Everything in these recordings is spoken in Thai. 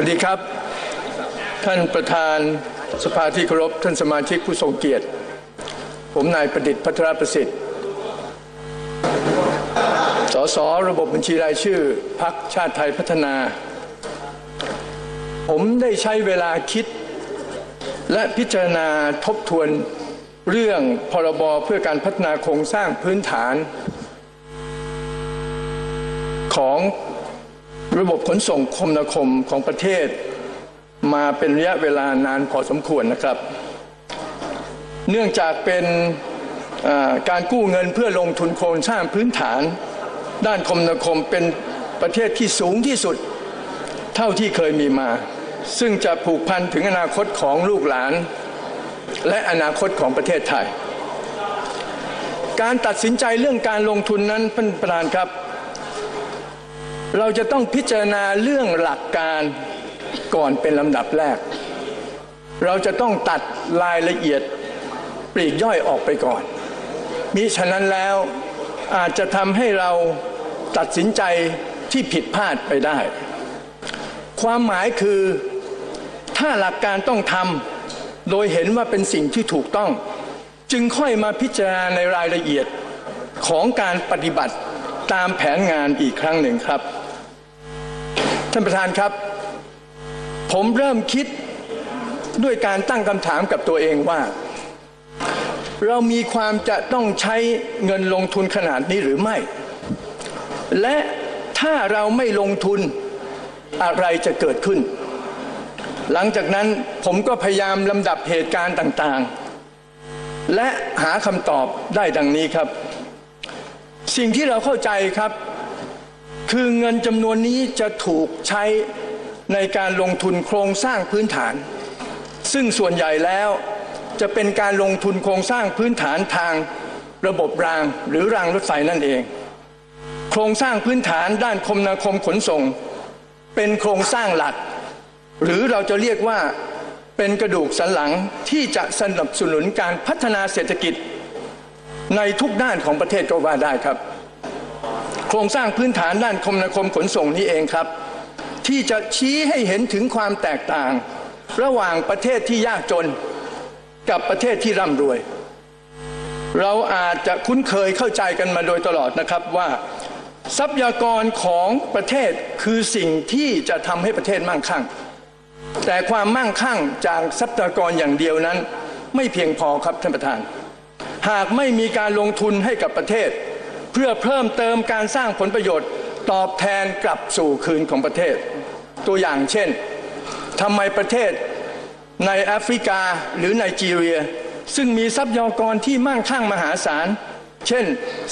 วัสดีครับ ท่านประธานสภาที่เคารพท่านสมาชิกผู้ทรงเกียรติ ผมนายประดิษฐ์พัทรประสิทธิ์ สสระบบบัญชีรายชื่อพักชาติไทยพัฒนา ผมได้ใช้เวลาคิด และพิจารณาทบทวนเรื่องพรบเพื่อการพัฒนาโครงสร้างพื้นฐาน ของ ระบบขนส่งคมนาคมของประเทศ มาเป็นระยะเวลานานพอสมควรนะครับ เนื่องจากเป็นการกู้เงินเพื่อลงทุนโครงสร้างพื้นฐาน ด้านคมนาคมเป็นประเทศที่สูงที่สุดเท่าที่เคยมีมา ซึ่งจะผูกพันถึงอนาคตของลูกหลาน และอนาคตของประเทศไทย การตัดสินใจเรื่องการลงทุนนั้นท่านประธานครับ เราจะต้องพิจารณาเรื่องหลักการก่อนเป็นลำดับแรก เราจะต้องตัดรายละเอียดปลีกย่อยออกไปก่อน มิฉะนั้นแล้วอาจจะทำให้เราตัดสินใจที่ผิดพลาดไปได้ ความหมายคือถ้าหลักการต้องทำโดยเห็นว่าเป็นสิ่งที่ถูกต้อง จึงค่อยมาพิจารณาในรายละเอียดของการปฏิบัติตามแผนงานอีกครั้งหนึ่งครับ ท่านประธานครับ ผมเริ่มคิดด้วยการตั้งคำถามกับตัวเองว่า เรามีความจะต้องใช้เงินลงทุนขนาดนี้หรือไม่ และถ้าเราไม่ลงทุนอะไรจะเกิดขึ้น หลังจากนั้นผมก็พยายามลำดับเหตุการณ์ต่างๆ และหาคำตอบได้ดังนี้ครับ สิ่งที่เราเข้าใจครับ คือเงินจำนวนนี้จะถูกใช้ในการลงทุนโครงสร้างพื้นฐาน ซึ่งส่วนใหญ่แล้วจะเป็นการลงทุนโครงสร้างพื้นฐานทางระบบรางหรือรางรถไฟนั่นเอง โครงสร้างพื้นฐานด้านคมนาคมขนส่ง เป็นโครงสร้างหลัก หรือเราจะเรียกว่าเป็นกระดูกสันหลังที่จะสนับสนุนการพัฒนาเศรษฐกิจในทุกด้านของประเทศก็ว่าได้ครับ โครงสร้างพื้นฐานด้านคมนาคมขนส่งนี้เองครับ ที่จะชี้ให้เห็นถึงความแตกต่าง ระหว่างประเทศที่ยากจนกับประเทศที่ร่ำรวย เราอาจจะคุ้นเคยเข้าใจกันมาโดยตลอดนะครับว่า ทรัพยากรของประเทศคือสิ่งที่จะทำให้ประเทศมั่งคั่ง แต่ความมั่งคั่งจากทรัพยากรอย่างเดียวนั้น ไม่เพียงพอครับท่านประธาน หากไม่มีการลงทุนให้กับประเทศ พื่อเพิ่มเติมการสร้างผลประโยชน์ ตอบแทนกลับสู่คืนของประเทศ ตัวอย่างเช่นทำไมประเทศในแอฟริกาหรือไนจีเรีย ซึ่งมีทรัพยากรที่มั่งคั่งมหาศาล เช่น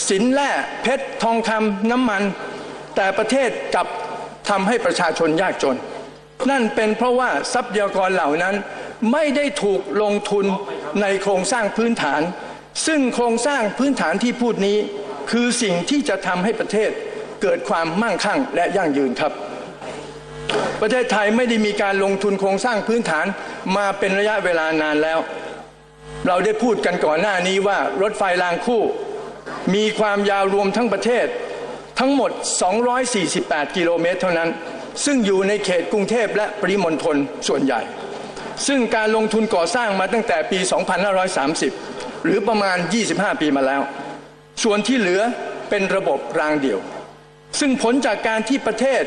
สินแร่เพชรทองคำน้ำมัน แต่ประเทศกลับทำให้ประชาชนยากจน นั่นเป็นเพราะว่าทรัพยากรเหล่านั้นไม่ได้ถูกลงทุนในโครงสร้างพื้นฐาน ซึ่งโครงสร้างพื้นฐานที่พูดนี้ คือสิ่งที่จะทำให้ประเทศเกิดความมั่งคั่งและยั่งยืนครับ ประเทศไทยไม่ได้มีการลงทุนโครงสร้างพื้นฐานมาเป็นระยะเวลานานแล้ว เราได้พูดกันก่อนหน้านี้ว่ารถไฟรางคู่ มีความยาวรวมทั้งประเทศทั้งหมด 248 กิโลเมตรเท่านั้น ซึ่งอยู่ในเขตกรุงเทพและปริมณฑลส่วนใหญ่ ซึ่งการลงทุนก่อสร้างมาตั้งแต่ปี 2530 หรือประมาณ 25 ปีมาแล้ว ส่วนที่เหลือเป็นระบบรางเดี่ยว ซึ่งผลจากการที่ประเทศ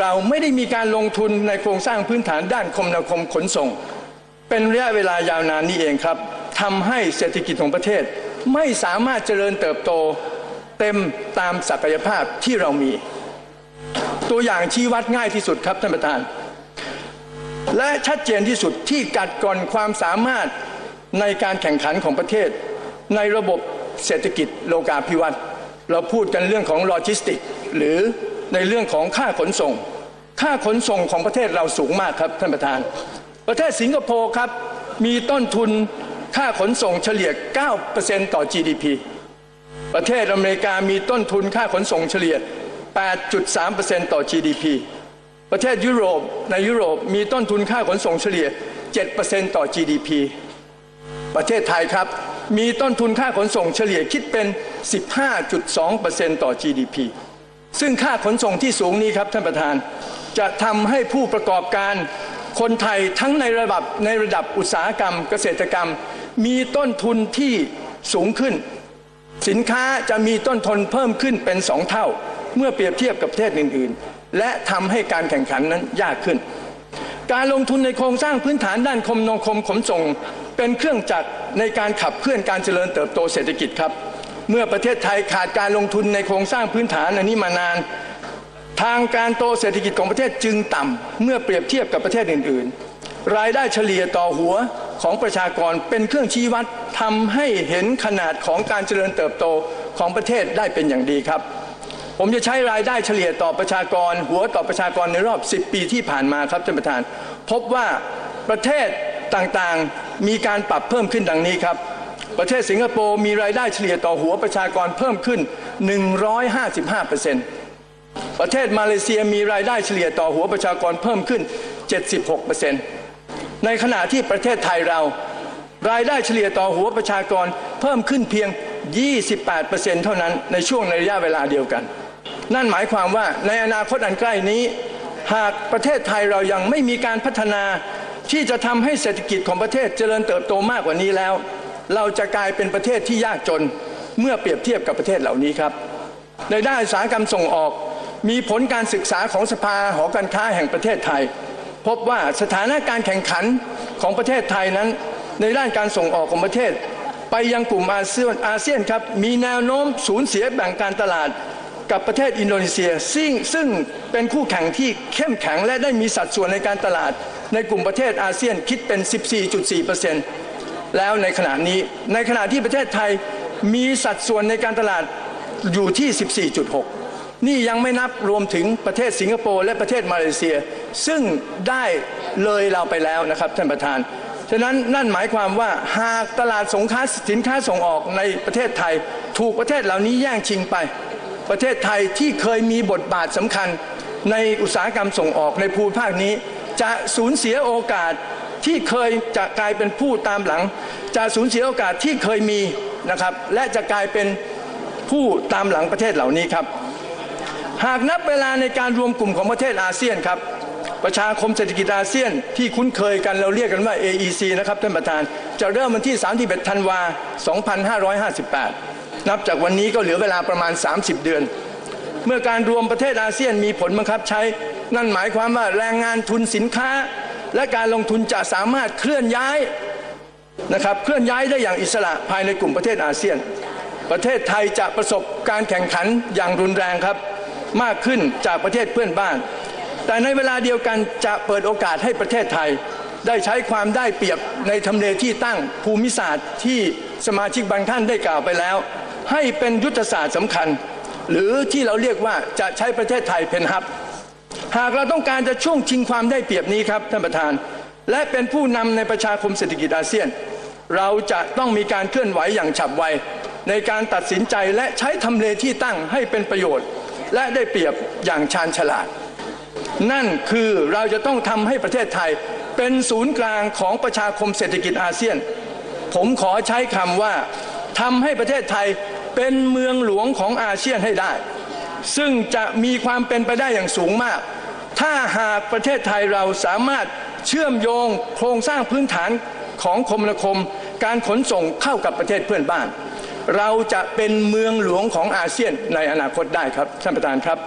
เราไม่ได้มีการลงทุนในโครงสร้างพื้นฐานด้านคมนาคมขนส่ง เป็นระยะเวลายาวนานนี้เองครับทำให้เศรษฐกิจของประเทศไม่สามารถเจริญเติบโตเต็มตามศักยภาพที่เรามี ตัวอย่างชี้วัดง่ายที่สุดครับท่านประธาน และชัดเจนที่สุดที่กัดกร่อนความสามารถในการแข่งขันของประเทศ ในระบบ เศรษฐกิจโลกาภิวัตน์เราพูดกันเรื่องของโลจิสติก หรือในเรื่องของค่าขนส่ง ค่าขนส่งของประเทศเราสูงมากครับท่านประธาน ประเทศสิงคโปร์ครับ มีต้นทุนค่าขนส่งเฉลี่ย 9%ต่อ GDP ประเทศอเมริกามีต้นทุนค่าขนส่งเฉลี่ย 8.3%ต่อ GDP ประเทศยุโรปในยุโรปมีต้นทุนค่าขนส่งเฉลี่ย 7%ต่อ GDP ประเทศไทยครับ มีต้นทุนค่าขนส่งเฉลี่ยคิดเป็น 15.2%ต่อ GDP ซึ่งค่าขนส่งที่สูงนี้ครับท่านประธาน จะทำให้ผู้ประกอบการคนไทยทั้งในระดับในระดับอุตสาหกรรม เกษตรกรรม มีต้นทุนที่สูงขึ้น สินค้าจะมีต้นทุนเพิ่มขึ้นเป็นสองเท่า เมื่อเปรียบเทียบกับประเทศอื่น ๆ และทำให้การแข่งขันนั้นยากขึ้น การลงทุนในโครงสร้างพื้นฐานด้านคมนาคมขนส่ง เป็นเครื่องจักร ในการขับเคลื่อนการเจริญเติบโตเศรษฐกิจครับ เมื่อประเทศไทยขาดการลงทุนในโครงสร้างพื้นฐานอันนี้มานาน ทางการโตเศรษฐกิจของประเทศจึงต่ำเมื่อเปรียบเทียบกับประเทศอื่น ๆ รายได้เฉลี่ยต่อหัวของประชากรเป็นเครื่องชี้วัดทำให้เห็นขนาดของการเจริญเติบโตของประเทศได้เป็นอย่างดีครับ ผมจะใช้รายได้เฉลี่ยต่อประชากร หัวต่อประชากรในรอบ 10 ปีที่ผ่านมาครับท่านประธาน พบว่าประเทศต่างๆ มีการปรับเพิ่มขึ้นดังนี้ครับ ประเทศสิงคโปร์มีรายได้เฉลี่ยต่อหัวประชากรเพิ่มขึ้น 155เปอร์เซ็นต์ประเทศมาเลเซียมีรายได้เฉลี่ยต่อหัวประชากรเพิ่มขึ้น 76%ในขณะที่ประเทศไทยเรา รายได้เฉลี่ยต่อหัวประชากรเพิ่มขึ้นเพียง 28%เท่านั้นในช่วงในระยะเวลาเดียวกัน นั่นหมายความว่าในอนาคตอันใกล้นี้ หากประเทศไทยเรายังไม่มีการพัฒนา ที่จะทำให้เศรษฐกิจของประเทศเจริญเติบโตมากกว่านี้แล้ว เราจะกลายเป็นประเทศที่ยากจนเมื่อเปรียบเทียบกับประเทศเหล่านี้ครับ ในด้านอุตสาหกรรมส่งออก มีผลการศึกษาของสภาหอการค้าแห่งประเทศไทย พบว่าสถานการแข่งขันของประเทศไทยนั้น ในด้านการส่งออกของประเทศ ไปยังกลุ่มอาเซียนอาเซียนครับมีแนวโน้มสูญเสียแบ่งการตลาดกับประเทศอินโดนีเซียซึ่งซึ่งเป็นคู่แข่งที่เข้มแข็งและได้มีสัดส่วนในการตลาด ในกลุ่มประเทศอาเซียนคิดเป็น 14.4%แล้วในขณะนี้ในขณะที่ประเทศไทยมีสัดส่วนในการตลาดอยู่ที่ 14.6 นี่ยังไม่นับรวมถึงประเทศสิงคโปร์และประเทศมาเลเซีย ซึ่งได้เลยเราไปแล้วนะครับท่านประธาน ฉะนั้นนั่นหมายความว่าหากตลาดสงค้าสินค้าส่งออกในประเทศไทย ถูกประเทศเหล่านี้แย่งชิงไป ประเทศไทยที่เคยมีบทบาทสำคัญในอุตสาหกรรมส่งออกในภูมิภาคนี้ จะสูญเสียโอกาสที่เคยจะกลายเป็นผู้ตามหลัง จะสูญเสียโอกาสที่เคยมีนะครับ และจะกลายเป็นผู้ตามหลังประเทศเหล่านี้ครับ หากนับเวลาในการรวมกลุ่มของประเทศอาเซียนครับ ประชาคมเศรษฐกิจอาเซียนที่คุ้นเคยกันเราเรียกกันว่า AEC นะครับท่านประธาน จะเริ่มวันที่ 31 ธันวา 2558 นับจากวันนี้ก็เหลือเวลาประมาณ 30 เดือน เมื่อการรวมประเทศอาเซียนมีผลบังคับใช้ นั่นหมายความว่าแรงงานทุนสินค้า และการลงทุนจะสามารถเคลื่อนย้ายนะครับเคลื่อนย้ายได้อย่างอิสระภายในกลุ่มประเทศอาเซียน ประเทศไทยจะประสบการแข่งขันอย่างรุนแรงครับ มากขึ้นจากประเทศเพื่อนบ้าน แต่ในเวลาเดียวกันจะเปิดโอกาสให้ประเทศไทย ได้ใช้ความได้เปรียบในทำเลที่ตั้งภูมิศาสตร์ที่สมาชิกบางท่านได้กล่าวไปแล้ว ให้เป็นยุทธศาสตร์สำคัญ หรือที่เราเรียกว่าจะใช้ประเทศไทยเป็นฮับ หากเราต้องการจะช่วงชิงความได้เปรียบนี้ครับท่านประธาน และเป็นผู้นำในประชาคมเศรษฐกิจอาเซียน เราจะต้องมีการเคลื่อนไหวอย่างฉับไว ในการตัดสินใจและใช้ทำเลที่ตั้งให้เป็นประโยชน์ และได้เปรียบอย่างชาญฉลาด นั่นคือเราจะต้องทำให้ประเทศไทยเป็นศูนย์กลางของประชาคมเศรษฐกิจอาเซียน ผมขอใช้คำว่าทำให้ประเทศไทยเป็นเมืองหลวงของอาเซียนให้ได้ ซึ่งจะมีความเป็นไปได้อย่างสูงมาก ถ้าหากประเทศไทยเราสามารถเชื่อมโยงโครงสร้างพื้นฐานของคมนาคม การขนส่งเข้ากับประเทศเพื่อนบ้าน เราจะเป็นเมืองหลวงของอาเซียนในอนาคตได้ครับท่านประธานครับ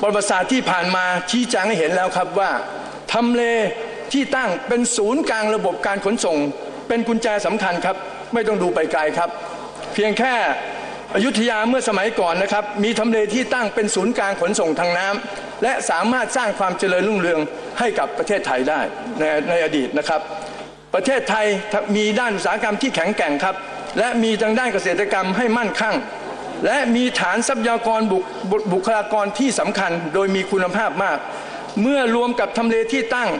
ประวัติศาสตร์ที่ผ่านมาชี้แจงให้เห็นแล้วครับว่าทำเลที่ตั้งเป็นศูนย์กลางระบบการขนส่ง เป็นกุญแจสำคัญครับ ไม่ต้องดูไปไกลครับ เพียงแค่ อยุธยาเมื่อสมัยก่อนนะครับ มีทำเลที่ตั้งเป็นศูนย์กลางขนส่งทางน้ำและสามารถสร้างความเจริญรุ่งเรืองให้กับประเทศไทยได้ในในอดีตนะครับ ประเทศไทยมีด้านอุตสาหกรรมที่แข็งแกร่งครับ และมีทางด้านเกษตรกรรมให้มั่นคงและมีฐานทรัพยากรบุบบุคลากรที่สำคัญโดยมีคุณภาพมาก เมื่อรวมกับทำเลที่ตั้ง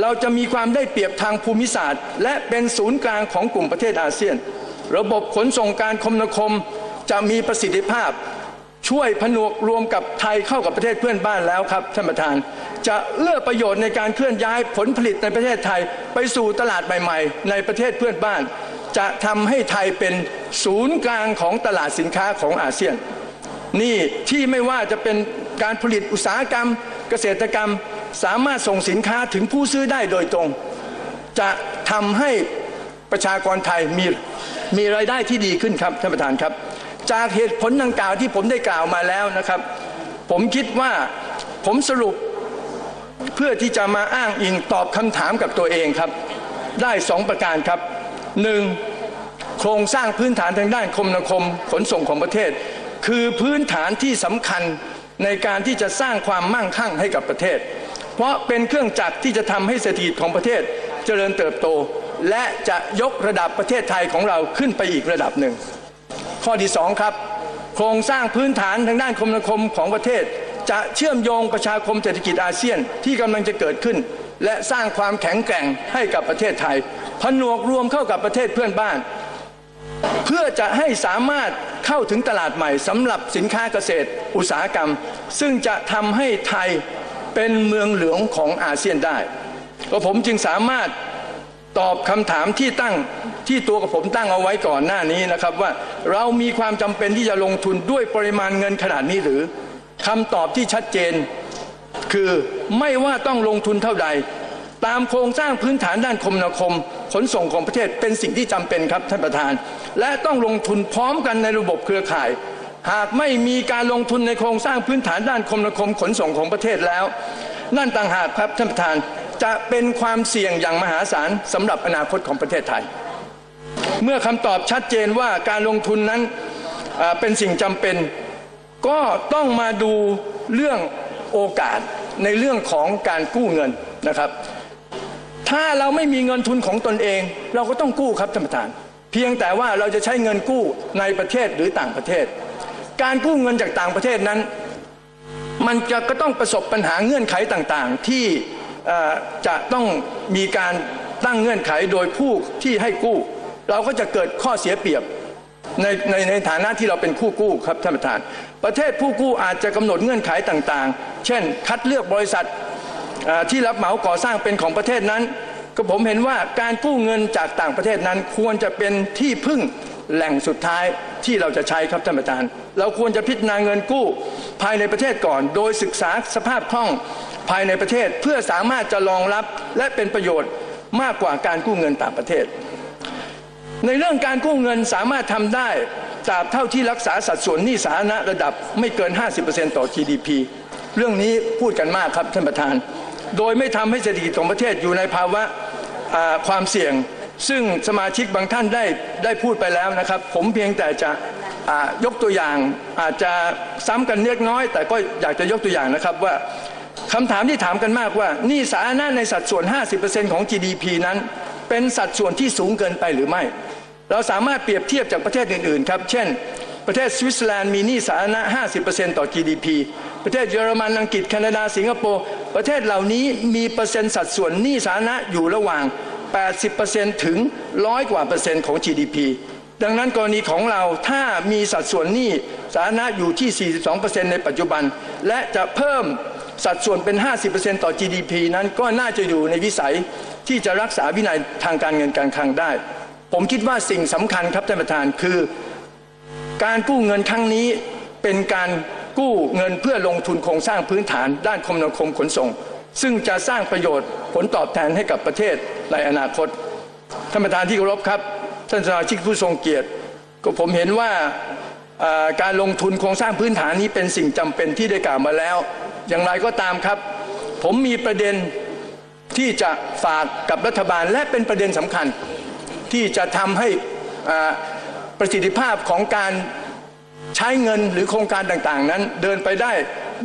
เราจะมีความได้เปรียบทางภูมิศาสตร์ และเป็นศูนย์กลางของกลุ่มประเทศอาเซียน ระบบขนส่งการคมนาคม จะมีประสิทธิภาพ ช่วยผนวกรวมกับไทยเข้ากับประเทศเพื่อนบ้านแล้วครับท่านประธาน จะเอื้อประโยชน์ในการเคลื่อนย้ายผลผลิตในประเทศไทย ไปสู่ตลาดใหม่ ๆ ในประเทศเพื่อนบ้าน จะทำให้ไทยเป็นศูนย์กลางของตลาดสินค้าของอาเซียน นี่ที่ไม่ว่าจะเป็นการผลิตอุตสาหกรรม เกษตรกรรมสามารถส่งสินค้าถึงผู้ซื้อได้โดยตรง จะทำให้ประชากรไทยมีมีรายได้ที่ดีขึ้นครับท่านประธานครับ จากเหตุผลดังกล่าวที่ผมได้กล่าวมาแล้วนะครับ ผมคิดว่าผมสรุปเพื่อที่จะมาอ้างอิงตอบคำถามกับตัวเองครับ ได้สองประการครับหนึ่งโครงสร้างพื้นฐานทางด้านคมนาคมขนส่งของประเทศ คือพื้นฐานที่สำคัญในการที่จะสร้างความมั่งคั่งให้กับประเทศ เพราะเป็นเครื่องจักรที่จะทำให้เศรษฐกิจของประเทศเจริญเติบโต และจะยกระดับประเทศไทยของเราขึ้นไปอีกระดับหนึ่ง ข้อที่สองครับ โครงสร้างพื้นฐานทางด้านคมนาคมของประเทศ จะเชื่อมโยงประชาคมเศรษฐกิจอาเซียนที่กำลังจะเกิดขึ้น และสร้างความแข็งแกร่งให้กับประเทศไทย ผนวกรวมเข้ากับประเทศเพื่อนบ้าน เพื่อจะให้สามารถเข้าถึงตลาดใหม่สำหรับสินค้าเกษตร อุตสาหกรรม ซึ่งจะทำให้ไทยเป็นเมืองหลวงของอาเซียนได้ก็ผมจึงสามารถตอบคำถามที่ตั้ง ที่ตัวกับผมตั้งเอาไว้ก่อนหน้านี้นะครับว่าเรามีความจำเป็นที่จะลงทุนด้วยปริมาณเงินขนาดนี้หรือคำตอบที่ชัดเจน คือไม่ว่าต้องลงทุนเท่าใด ตามโครงสร้างพื้นฐานด้านคมนาคม ขนส่งของประเทศเป็นสิ่งที่จำเป็นครับท่านประธาน และต้องลงทุนพร้อมกันในระบบเครือข่าย หากไม่มีการลงทุนในโครงสร้างพื้นฐานด้านคมนาคมขนส่งของประเทศแล้ว นั่นต่างหากครับท่านประธานจะเป็นความเสี่ยงอย่างมหาศาลสำหรับอนาคตของประเทศไทย เมื่อคำตอบชัดเจนว่าการลงทุนนั้นเป็นสิ่งจำเป็น ก็ต้องมาดูเรื่องโอกาสในเรื่องของการกู้เงินนะครับ ถ้าเราไม่มีเงินทุนของตนเอง เราก็ต้องกู้ครับท่านประธาน เพียงแต่ว่าเราจะใช้เงินกู้ในประเทศหรือต่างประเทศ การกู้เงินจากต่างประเทศนั้น มันจะก็ต้องประสบปัญหาเงื่อนไขต่างๆ ที่จะต้องมีการตั้งเงื่อนไขโดยผู้ที่ให้กู้ เราก็จะเกิดข้อเสียเปรียบในในในฐานะที่เราเป็นผู้กู้ครับท่านประธาน ประเทศผู้กู้อาจจะกำหนดเงื่อนไขต่างๆ เช่น คัดเลือกบริษัทที่รับเหมาก่อสร้างเป็นของประเทศนั้น ก็ผมเห็นว่าการกู้เงินจากต่างประเทศนั้น ควรจะเป็นที่พึ่งแหล่งสุดท้ายที่เราจะใช้ครับท่านประธาน เราควรจะพิจารณาเงินกู้ภายในประเทศก่อน โดยศึกษาสภาพคล่องภายในประเทศเพื่อสามารถจะรองรับและเป็นประโยชน์มากกว่าการกู้เงินต่างประเทศ ในเรื่องการกู้เงินสามารถทำได้ตราบเท่าที่รักษาสัดส่วนหนี้สาธารณะระดับไม่เกิน 50%ต่อ GDP เรื่องนี้พูดกันมากครับท่านประธาน โดยไม่ทำให้เศรษฐกิจของประเทศอยู่ในภาวะความเสี่ยง ซึ่งสมาชิกบางท่านได้ได้พูดไปแล้วนะครับ ผมเพียงแต่จะยกตัวอย่างอาจจะซ้ำกันเล็กน้อย แต่ก็อยากจะยกตัวอย่างนะครับว่าคำถามที่ถามกันมากว่านี้สาธารณะในสัดส่วน 50%ของ GDP นั้น เป็นสัดส่วนที่สูงเกินไปหรือไม่ เราสามารถเปรียบเทียบจากประเทศอื่นๆครับ เช่น ประเทศสวิตเซอร์แลนด์มีหนี้สาธารณะ 50%ต่อ GDP ประเทศเยอรมันอังกฤษแคนาดาสิงคโปร์ประเทศเหล่านี้มีเปอร์เซ็นต์สัดส่วนหนี้สาธารณะอยู่ระหว่าง 80%ถึง100กว่าเปอร์เซ็นต์ของ GDP ดังนั้นกรณีของเราถ้ามีสัดส่วนหนี้สาธารณะอยู่ที่ 42%ในปัจจุบัน และจะเพิ่มสัดส่วนเป็น 50%ต่อ GDP นั้นก็น่าจะอยู่ในวิสัยที่จะรักษาวินัยทางการเงินการคลังได้ ผมคิดว่าสิ่งสำคัญครับท่านประธานคือ การกู้เงินครั้งนี้เป็นการกู้เงินเพื่อลงทุนโครงสร้างพื้นฐานด้านคมนาคมขนส่ง ซึ่งจะสร้างประโยชน์ผลตอบแทนให้กับประเทศในอนาคตท่านประธานที่เคารพครับท่านสมาชิกผู้ทรงเกียรติ ก็ผมเห็นว่าการลงทุนโครงสร้างพื้นฐานนี้เป็นสิ่งจำเป็นที่ได้กล่าวมาแล้ว อย่างไรก็ตามครับ ผมมีประเด็นที่จะฝากกับรัฐบาลและเป็นประเด็นสำคัญ ที่จะทำให้ประสิทธิภาพของการใช้เงินหรือโครงการต่างๆ นั้นเดินไปได้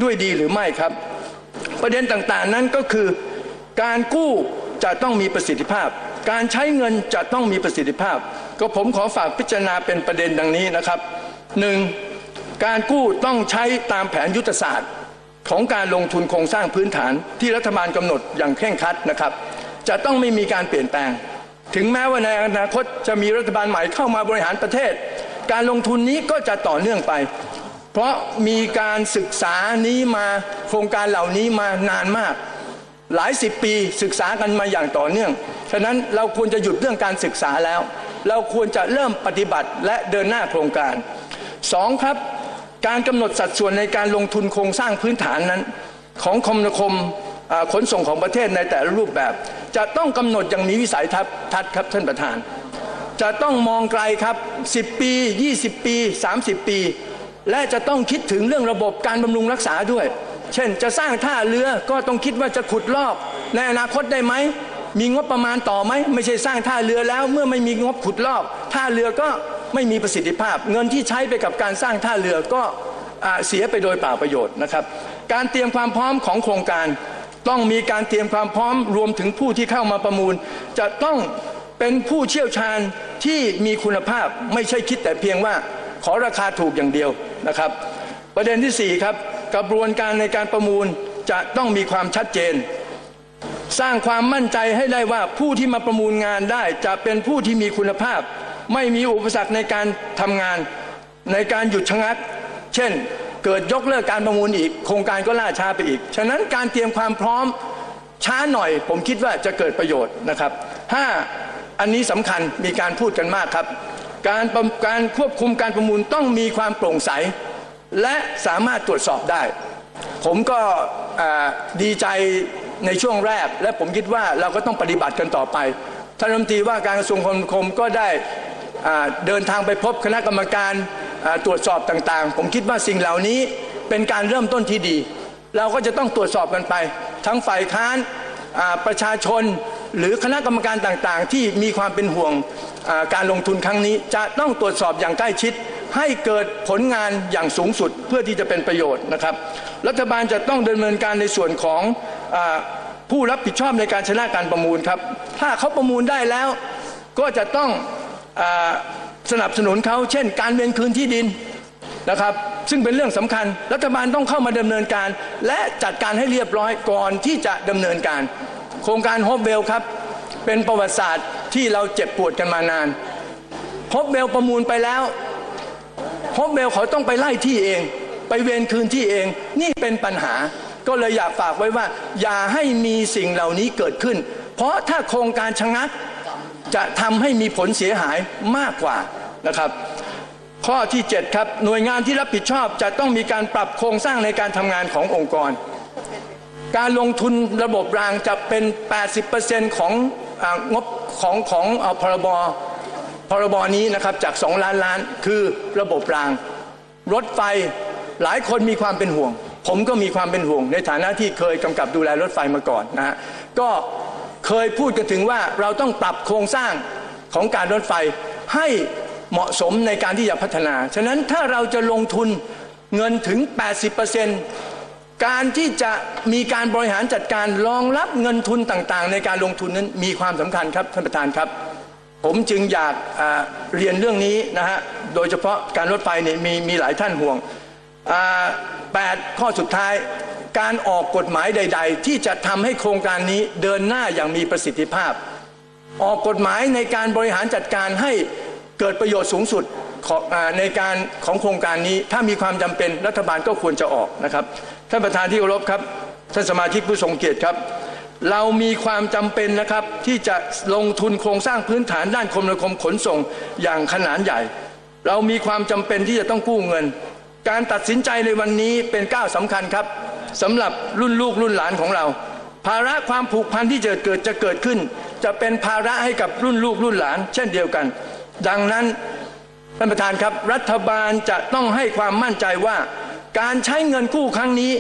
ด้วยดีหรือไม่ครับ ประเด็นต่างๆนั้นก็คือการกู้จะต้องมีประสิทธิภาพ การใช้เงินจะต้องมีประสิทธิภาพ ก็ผมขอฝากพิจารณาเป็นประเด็นดังนี้นะครับหนึ่งการกู้ต้องใช้ตามแผนยุทธศาสตร์ของการลงทุนโครงสร้างพื้นฐานที่รัฐบาลกำหนดอย่างเคร่งครัดนะครับ จะต้องไม่มีการเปลี่ยนแปลง ถึงแม้ว่าในอนาคตจะมีรัฐบาลใหม่เข้ามาบริหารประเทศ การลงทุนนี้ก็จะต่อเนื่องไป เพราะมีการศึกษานี้มาโครงการเหล่านี้มานานมาก หลายสิบปีศึกษากันมาอย่างต่อเนื่อง ฉะนั้นเราควรจะหยุดเรื่องการศึกษาแล้ว เราควรจะเริ่มปฏิบัติและเดินหน้าโครงการสองครับการกำหนดสัดส่วนในการลงทุนโครงสร้างพื้นฐานนั้น ของคมนาคมขนส่งของประเทศในแต่ละรูปแบบ จะต้องกำหนดอย่างมีวิสัยทัศน์ครับท่านประธาน จะต้องมองไกลครับ 10 ปี 20 ปี 30 ปี และจะต้องคิดถึงเรื่องระบบการบำรุงรักษาด้วย เช่น จะสร้างท่าเรือก็ต้องคิดว่าจะขุดลอก ในอนาคตได้ไหมมีงบประมาณต่อไหมไม่ใช่สร้างท่าเรือแล้ว เมื่อไม่มีงบขุดลอกท่าเรือก็ไม่มีประสิทธิภาพ เงินที่ใช้ไปกับการสร้างท่าเรือก็อเสียไปโดยเปล่าประโยชน์นะครับ การเตรียมความพร้อมของโครงการ ต้องมีการเตรียมความพร้อมรวมถึงผู้ที่เข้ามาประมูล จะต้องเป็นผู้เชี่ยวชาญที่มีคุณภาพไม่ใช่คิดแต่เพียงว่าขอราคาถูกอย่างเดียวนะครับ ประเด็นที่ 4 ครับกระบวนการในการประมูลจะต้องมีความชัดเจน สร้างความมั่นใจให้ได้ว่าผู้ที่มาประมูลงานได้จะเป็นผู้ที่มีคุณภาพ ไม่มีอุปสรรคในการทำงาน ในการหยุดชะงัก เช่น เกิดยกเลิกการประมูลอีก โครงการก็ล่าช้าไปอีก ฉะนั้นการเตรียมความพร้อมช้าหน่อย ผมคิดว่าจะเกิดประโยชน์นะครับห้าอันนี้สำคัญมีการพูดกันมากครับ การการควบคุมการประมูลต้องมีความโปร่งใส และสามารถตรวจสอบได้ ผมก็ดีใจในช่วงแรก และผมคิดว่าเราก็ต้องปฏิบัติกันต่อไปท่านรัฐมนตรีว่าการกระทรวงคมนาคมก็ได้เดินทางไปพบคณะกรรมการ ตรวจสอบต่างๆ ผมคิดว่าสิ่งเหล่านี้เป็นการเริ่มต้นที่ดี เราก็จะต้องตรวจสอบกันไป ทั้งฝ่ายค้านประชาชนหรือคณะกรรมการต่างๆ ที่มีความเป็นห่วงการลงทุนครั้งนี้ จะต้องตรวจสอบอย่างใกล้ชิด ให้เกิดผลงานอย่างสูงสุดเพื่อที่จะเป็นประโยชน์นะครับ รัฐบาลจะต้องดำเนินการในส่วนของอผู้รับผิดชอบในการชนะการประมูลครับ ถ้าเขาประมูลได้แล้วก็จะต้องอ สนับสนุนเขาเช่น การเวียนคืนที่ดินนะครับ ซึ่งเป็นเรื่องสำคัญ รัฐบาลต้องเข้ามาดำเนินการ และจัดการให้เรียบร้อยก่อนที่จะดำเนินการ โครงการโฮปเวลครับ เป็นประวัติศาสตร์ที่เราเจ็บปวดกันมานานโฮปเวลประมูลไปแล้วฮอปเมลเขาต้องไปไล่ที่เอง ไปเวรคืนที่เอง นี่เป็นปัญหาก็เลยอยากฝากไว้ว่า อย่าให้มีสิ่งเหล่านี้เกิดขึ้น เพราะถ้าโครงการชะงักจะทำให้มีผลเสียหายมากกว่า นะครับ ข้อที่ 7 ครับ หน่วยงานที่รับผิดชอบจะต้องมีการปรับโครงสร้างในการทำงานขององค์กร การลงทุนระบบรางจะเป็น 80%ขององบของของอพรบพรบนี้นะครับจาก 2 ล้านล้านคือระบบราง รถไฟหลายคนมีความเป็นห่วง ผมก็มีความเป็นห่วง ในฐานะที่เคยกำกับดูแลรถไฟมาก่อนนะฮะก็เคยพูดกันถึงว่าเราต้องปรับโครงสร้างของการรถไฟให้ เหมาะสมในการที่จะพัฒนา ฉะนั้นถ้าเราจะลงทุนเงินถึง 80%การที่จะมีการบริหารจัดการรองรับเงินทุนต่างๆ ในการลงทุนนั้นมีความสำคัญครับท่านประธานครับผมจึงอยากเรียนเรื่องนี้นะฮะ โดยเฉพาะการรถไฟเนี่ยมีมีหลายท่านห่วงอ่าแปดข้อสุดท้าย การออกกฎหมายใด ๆ ที่จะทำให้โครงการนี้เดินหน้าอย่างมีประสิทธิภาพ ออกกฎหมายในการบริหารจัดการให้ เกิดประโยชน์สูงสุดของในการของโครงการนี้ ถ้ามีความจำเป็นรัฐบาลก็ควรจะออกนะครับท่านประธานที่เคารพครับท่านสมาชิกผู้ทรงเกียรติครับ เรามีความจำเป็นนะครับที่จะลงทุนโครงสร้างพื้นฐานด้านคมนาคมขนส่งอย่างขนาดใหญ่ เรามีความจำเป็นที่จะต้องกู้เงิน การตัดสินใจในวันนี้เป็นก้าวสำคัญครับสำหรับรุ่นลูกรุ่นหลานของเรา ภาระความผูกพันที่จะเกิดจะเกิดขึ้น จะเป็นภาระให้กับรุ่นลูกรุ่นหลาน เช่นเดียวกัน ดังนั้นท่านประธานครับ รัฐบาลจะต้องให้ความมั่นใจว่า การใช้เงินกู้ครั้งนี้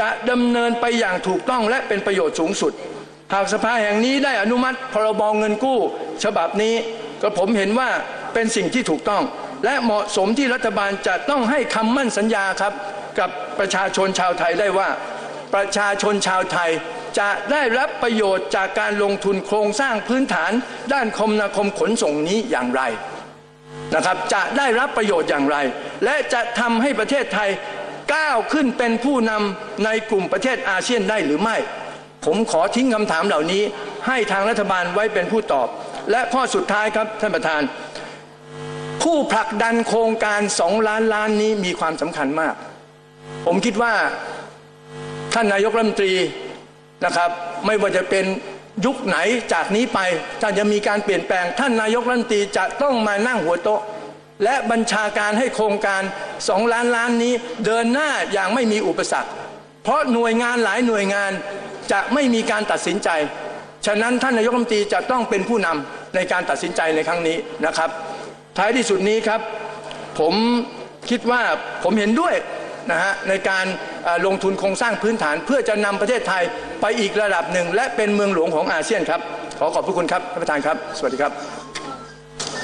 จะดำเนินไปอย่างถูกต้องและเป็นประโยชน์สูงสุด หากสภาแห่งนี้ได้อนุมัติพรบเงินกู้ ฉบับนี้ก็ผมเห็นว่าเป็นสิ่งที่ถูกต้อง และเหมาะสมที่รัฐบาลจะต้องให้คำมั่นสัญญาครับ กับประชาชนชาวไทยได้ว่า ประชาชนชาวไทย จะได้รับประโยชน์จากการลงทุนโครงสร้างพื้นฐาน ด้านคมนาคมขนส่งนี้อย่างไรนะครับจะได้รับประโยชน์อย่างไร และจะทำให้ประเทศไทยก้าวขึ้นเป็นผู้นำในกลุ่มประเทศอาเซียนได้หรือไม่ ผมขอทิ้งคำถามเหล่านี้ ให้ทางรัฐบาลไว้เป็นผู้ตอบ และข้อสุดท้ายครับท่านประธาน ผู้ผลักดันโครงการสองล้านล้านนี้มีความสำคัญมาก ผมคิดว่าท่านนายกรัฐมนตรี นะครับ ไม่ว่าจะเป็นยุคไหนจากนี้ไปถ้าจะมีการเปลี่ยนแปลงท่านนายกรัฐมนตรีจะต้องมานั่งหัวโต๊ะ และบัญชาการให้โครงการสองล้านล้านนี้เดินหน้าอย่างไม่มีอุปสรรค เพราะหน่วยงานหลายหน่วยงานจะไม่มีการตัดสินใจ ฉะนั้นท่านนายกรัฐมนตรีจะต้องเป็นผู้นำในการตัดสินใจในครั้งนี้นะครับ ท้ายที่สุดนี้ครับ ผมคิดว่าผมเห็นด้วยนะฮะในการ ลงทุนโครงสร้างพื้นฐาน เพื่อจะนำประเทศไทยไปอีกระดับหนึ่ง และเป็นเมืองหลวงของอาเซียนครับ ขอขอบพระคุณครับท่านประธานครับ สวัสดีครับ